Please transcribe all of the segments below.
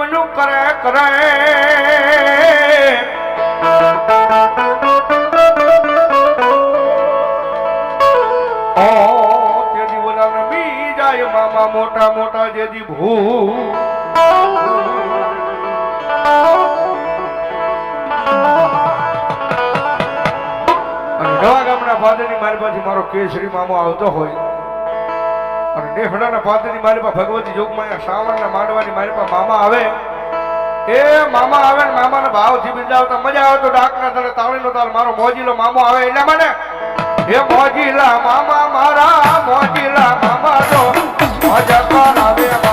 મનુ કરે કરે. મામા મોટા મોટા જેથી ભૂ. નવા ગામના ફાધરની મારી પાસે મારો કેસરી મામો આવતો હોય. અને ડેહડાના પાદરની મારી ભગવતી જોગમાં સાવણના માંડવાની મારી મામા આવે. એ મામા આવે ને મામાના ભાવથી બિરદાવતા મજા આવે તો ડાકના તને તાવણીનો તારે મારો મોજી લો મામો આવે એટલા માટે. હે મોજીલા મામા મારા, મોજીલા મામા તો મજા આવે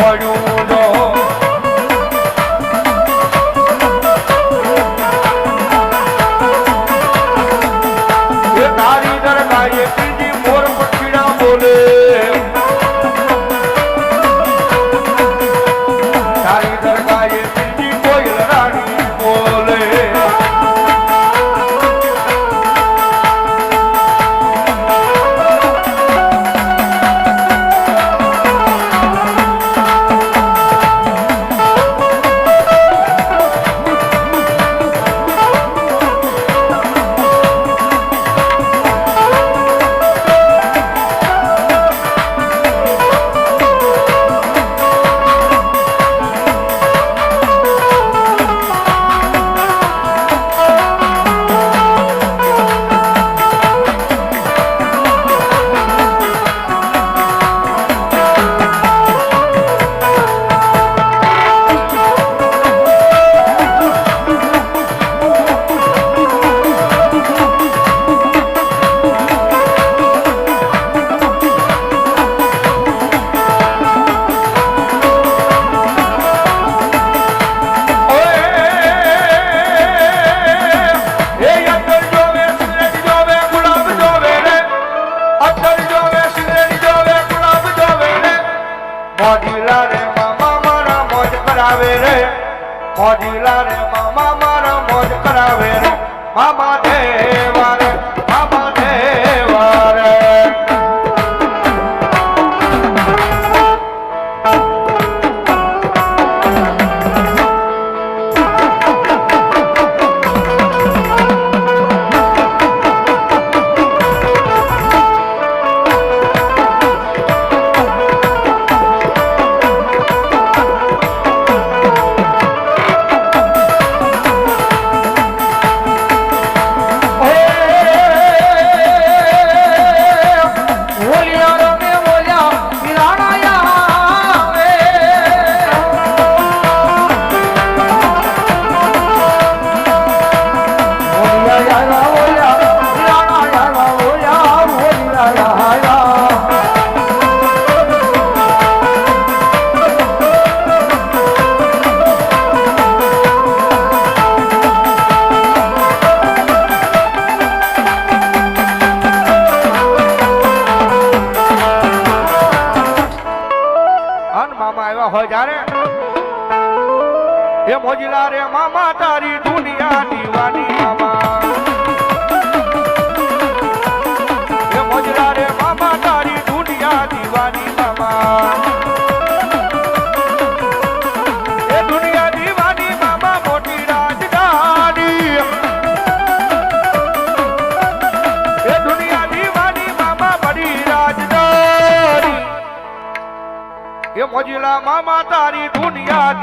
what do મોઢીલા રે મામા મારા મોજ કરાવે રે. મામા દેવા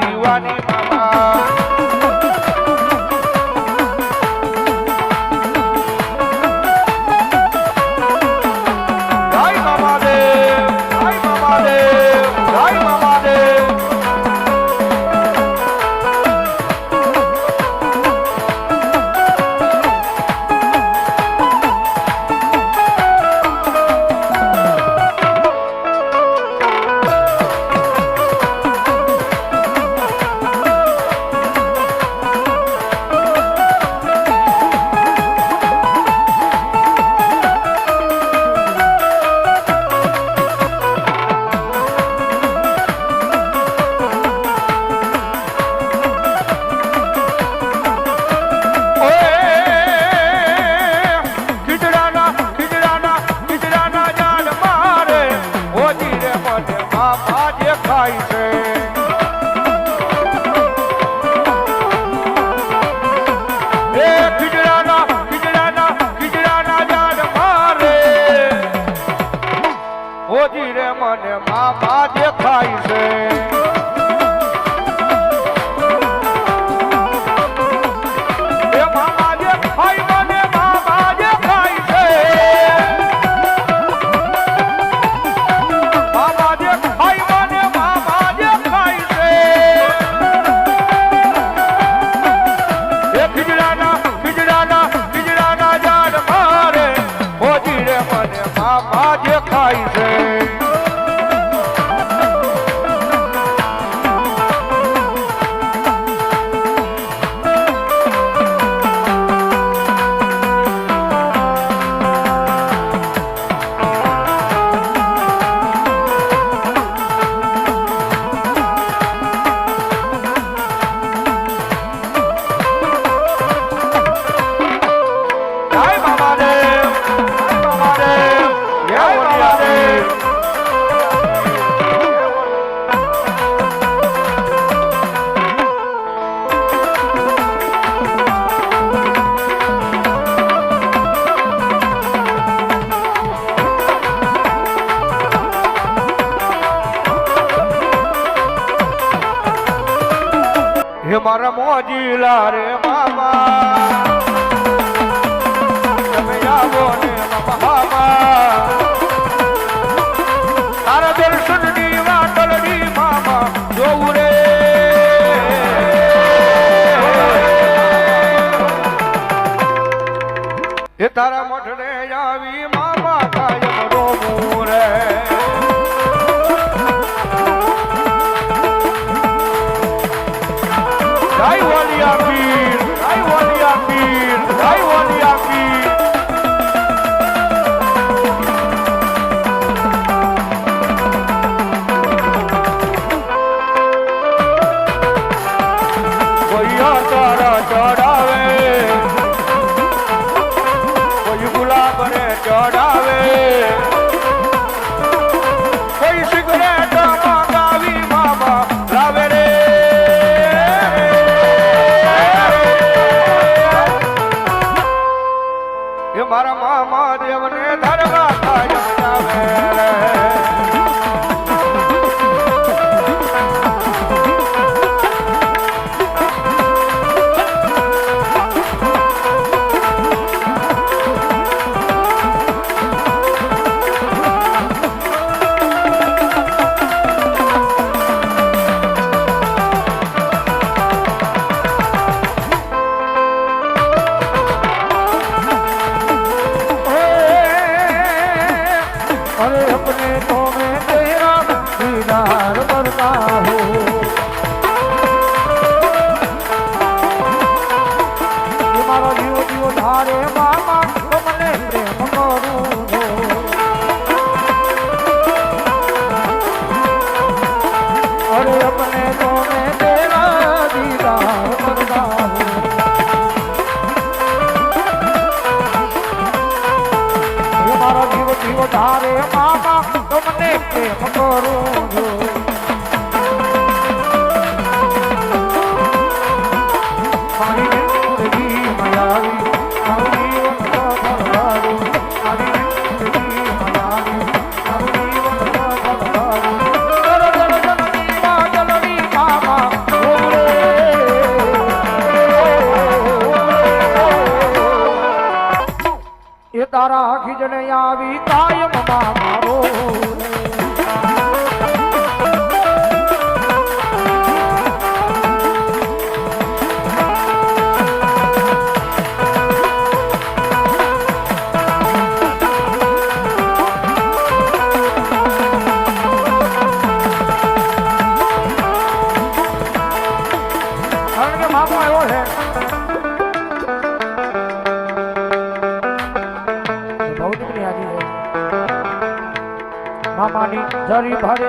दीवानी મારા મોજીલા રે મામા તમે આવો ને મામા તારા મામા જોઉં રે. એ તારા મઠને આવી મામા કાયા. ஓடா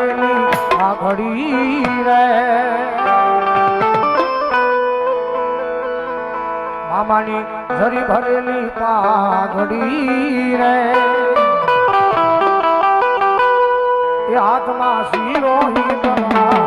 તારેની આ ઘડી રે. મામાની જરી ભરેલી પાઘડી રે. એ હાથમાં શીરો હી